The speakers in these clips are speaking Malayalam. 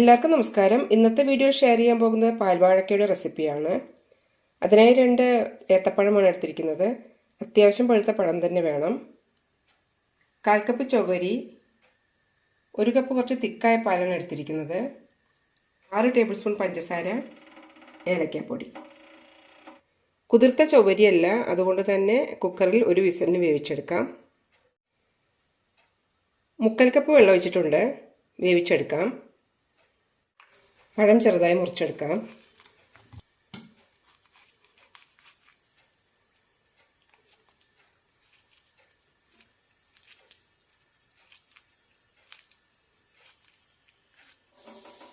എല്ലാവർക്കും നമസ്കാരം. ഇന്നത്തെ വീഡിയോ ഷെയർ ചെയ്യാൻ പോകുന്നത് പാൽവാഴക്കയുടെ റെസിപ്പിയാണ് അതിനായി രണ്ട് ഏത്തപ്പഴമാണ് എടുത്തിരിക്കുന്നത്. അത്യാവശ്യം പഴുത്ത പഴം തന്നെ വേണം. കാൽ കപ്പ് ചൊവ്വരി ഒരു കപ്പ് കുറച്ച് തിക്കായ പാലാണ് എടുത്തിരിക്കുന്നത്. ആറ് ടേബിൾ സ്പൂൺ പഞ്ചസാര ഏലക്കപ്പൊടി. കുതിർത്ത ചൊവ്വരിയല്ല അതുകൊണ്ട് തന്നെ കുക്കറിൽ ഒരു വിസലിന് വേവിച്ചെടുക്കാം. മുക്കൽ കപ്പ് വെള്ളം ഒഴിച്ചിട്ടുണ്ട്. വേവിച്ചെടുക്കാം. പഴം ചെറുതായി മുറിച്ചെടുക്കാം.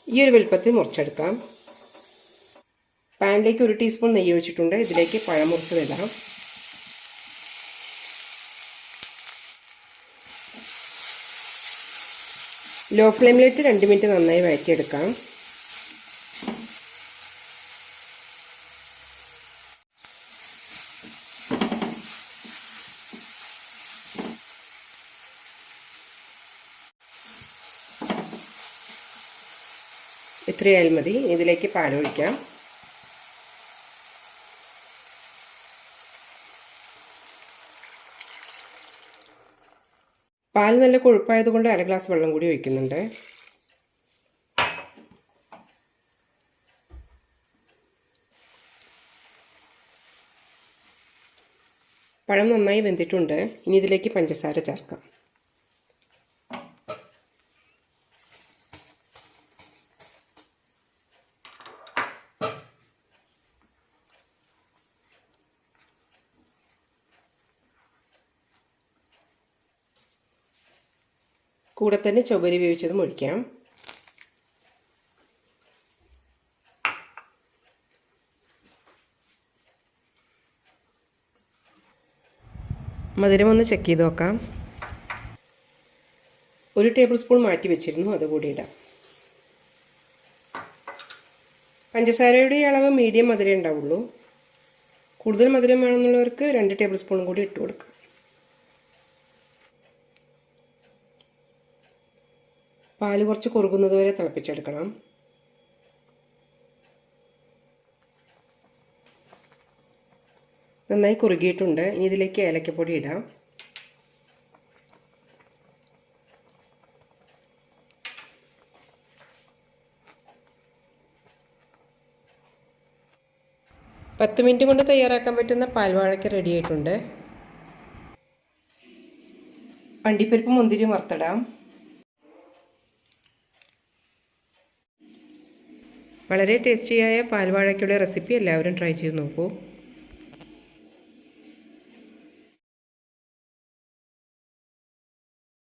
ഈ ഒരു വലുപ്പത്തിൽ മുറിച്ചെടുക്കാം. പാനിലേക്ക് ഒരു ടീസ്പൂൺ നെയ്യ് ഒഴിച്ചിട്ടുണ്ട്. ഇതിലേക്ക് പഴം മുറിച്ചതിടാം. ലോ ഫ്ലെയിമിലിട്ട് രണ്ട് മിനിറ്റ് നന്നായി വഴറ്റിയെടുക്കാം. ഇത്രയായാലും മതി. ഇതിലേക്ക് പാലൊഴിക്കാം പാൽ നല്ല കൊഴുപ്പായതുകൊണ്ട് അര ഗ്ലാസ് വെള്ളം കൂടി ഒഴിക്കുന്നുണ്ട്. പഴം നന്നായി വെന്തിട്ടുണ്ട്. ഇനി ഇതിലേക്ക് പഞ്ചസാര ചേർക്കാം. കൂടെ തന്നെ ചുവരി വേവിച്ചതും ഒഴിക്കാം മധുരം ഒന്ന് ചെക്ക് ചെയ്ത് നോക്കാം. ഒരു ടേബിൾ സ്പൂൺ മാറ്റി വെച്ചിരുന്നു അതുകൂടി ഇടാം. പഞ്ചസാരയുടെ അളവ് മീഡിയം മധുരം ഉണ്ടാവുള്ളൂ. കൂടുതൽ മധുരം വേണമെന്നുള്ളവർക്ക് രണ്ട് ടേബിൾ സ്പൂൺ കൂടി ഇട്ട് കൊടുക്കാം. പാൽ കുറച്ച് കുറുകുന്നത് വരെ തിളപ്പിച്ചെടുക്കണം. നന്നായി കുറുകിയിട്ടുണ്ട്. ഇനി ഇതിലേക്ക് ഏലക്കപ്പൊടി ഇടാം. പത്ത് മിനിറ്റ് കൊണ്ട് തയ്യാറാക്കാൻ പറ്റുന്ന പാൽവാഴയ്ക്ക് റെഡി ആയിട്ടുണ്ട്. അണ്ടിപ്പരിപ്പ് മുന്തിരി വറുത്തിടാം. വളരെ ടേസ്റ്റിയായ പാൽവാഴയ്ക്കുള്ള റെസിപ്പി എല്ലാവരും ട്രൈ ചെയ്ത് നോക്കൂ.